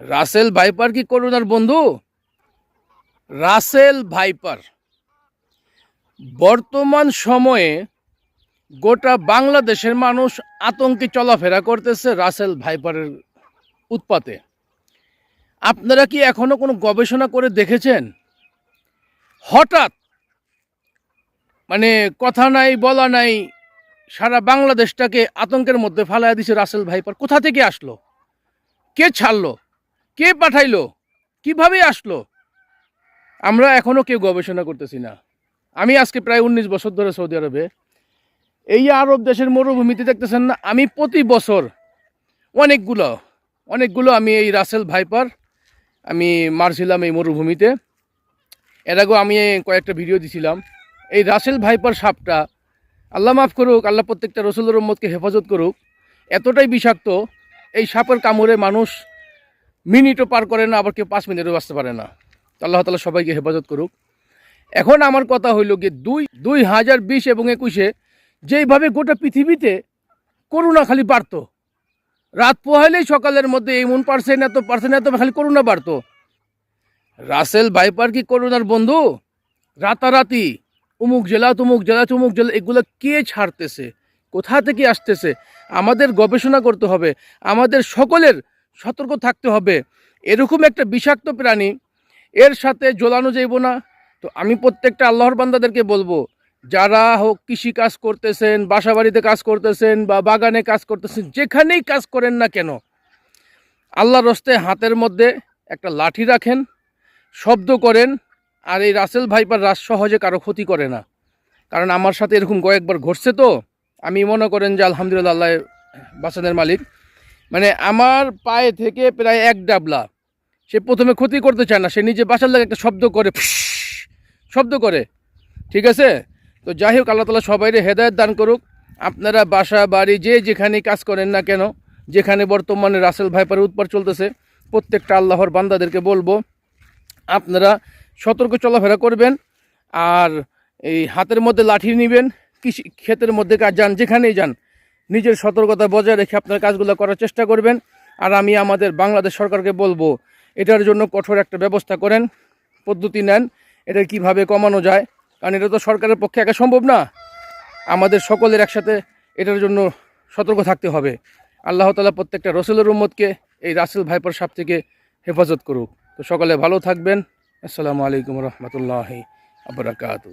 Russell viper কি করুণার বন্ধু? Russell viper. বর্তমান সময়ে গোটা বাংলাদেশের মানুষ আতঙ্কে চলাফেরা করতেছে রাসেল ভাইপারের উৎপাতে। আপনারা কি এখনও কোনো গবেষণা করে দেখেছেন? হঠাৎ মানে কথা নাই, বলা নাই, সারা বাংলাদেশটাকে আতঙ্কের মধ্যে ফালাইয়া দিছে রাসেল ভাইপার। কোথা থেকে আসলো? কে ছাড়লো? কে পাঠাইলো? কীভাবে আসলো? আমরা এখনও কেউ গবেষণা করতেছি না। আমি আজকে প্রায় উনিশ বছর ধরে সৌদি আরবে। এই আরব দেশের মরুভূমিতে দেখতেছেন না, আমি প্রতি বছর অনেকগুলো অনেকগুলো আমি এই রাসেল ভাইপার, আমি মারছিলাম এই মরুভূমিতে। এর আগেও আমি কয়েকটা ভিডিও দিছিলাম। এই রাসেল ভাইপার সাপটা, আল্লাহ মাফ করুক, আল্লাহ প্রত্যেকটা রসুলের রম্মতকে হেফাজত করুক, এতটাই বিষাক্ত, এই সাপের কামড়ে মানুষ মিনিটও পার করে না, আবার কেউ পাঁচ মিনিটও বাঁচতে পারে না। আল্লাহ তালা সবাইকে হেফাজত করুক। এখন আমার কথা হইল গিয়ে দুই দুই হাজার বিশ এবং একুশে যেইভাবে গোটা পৃথিবীতে করোনা খালি বাড়তো। রাত পোহাইলেই সকালের মধ্যে এমন পার্সেন্ট এত পার্সেন্ট এত, খালি করোনা বাড়তো। রাসেল বাইপার কি করোনার বন্ধু? রাতারাতি, উমুক জেলা, তুমুক জেলা তুমুক জেলা, এগুলো কে ছাড়তেছে? কোথা থেকে আসতেছে? আমাদের গবেষণা করতে হবে। আমাদের সকলের সতর্ক থাকতে হবে। এরকম একটা বিষাক্ত প্রাণী, এর সাথে জ্বলানো যাইব না। তো আমি প্রত্যেকটা আল্লাহর বান্দাদেরকে বলব, যারা হোক কৃষি কাজ করতেছেন বাসা বাড়িতে কাজ করতেছেন বা বাগানে কাজ করতেছেন, যেখানেই কাজ করেন না কেন, আল্লাহর রস্তে হাতের মধ্যে একটা লাঠি রাখেন, শব্দ করেন, আর এই রাসেল ভাইপার রাস সহজে কারও ক্ষতি করে না। কারণ আমার সাথে এরকম কয়েকবার ঘটছে তো, আমি মনে করেন যে আলহামদুলিল্লাহ আল্লাহ বাসানের মালিক। মানে আমার পায়ে থেকে প্রায় এক ডাবলা। সে প্রথমে ক্ষতি করতে চায় না, সে নিজে বাসার লাগে একটা শব্দ করে শব্দ করে। ঠিক আছে? তো যাই হোক, আল্লাহ তালা সবাইরে হেদায়ত দান করুক। আপনারা বাসা, বাড়ি, যে যেখানে কাজ করেন না কেন, যেখানে বর্তমানে রাসেল ভাইপারের উৎপার চলতেছে, প্রত্যেকটা আল্লাহর বান্দাদেরকে বলব, আপনারা সতর্ক চলাফেরা করবেন, আর এই হাতের মধ্যে লাঠি নেবেন, কৃষি, ক্ষেতের মধ্যে কাজ যান, যেখানেই যান নিজের সতর্কতা বজায় রেখে আপনার কাজগুলো করার চেষ্টা করবেন। আর আমি আমাদের বাংলাদেশ সরকারকে বলব, এটার জন্য কঠোর একটা ব্যবস্থা করেন, পদ্ধতি নেন, এটা কীভাবে কমানো যায়, কারণ এটা তো সরকারের পক্ষে একা সম্ভব না। আমাদের সকলের একসাথে এটার জন্য সতর্ক থাকতে হবে। আল্লাহ তালা প্রত্যেকটা রসুলের উম্মতকে, এই রাসেল ভাইপার সাপ থেকে হেফাজত করুক। তো সকলে ভালো থাকবেন। আসসালামু আলাইকুম রহমতুল্লাহ আবরাকাতু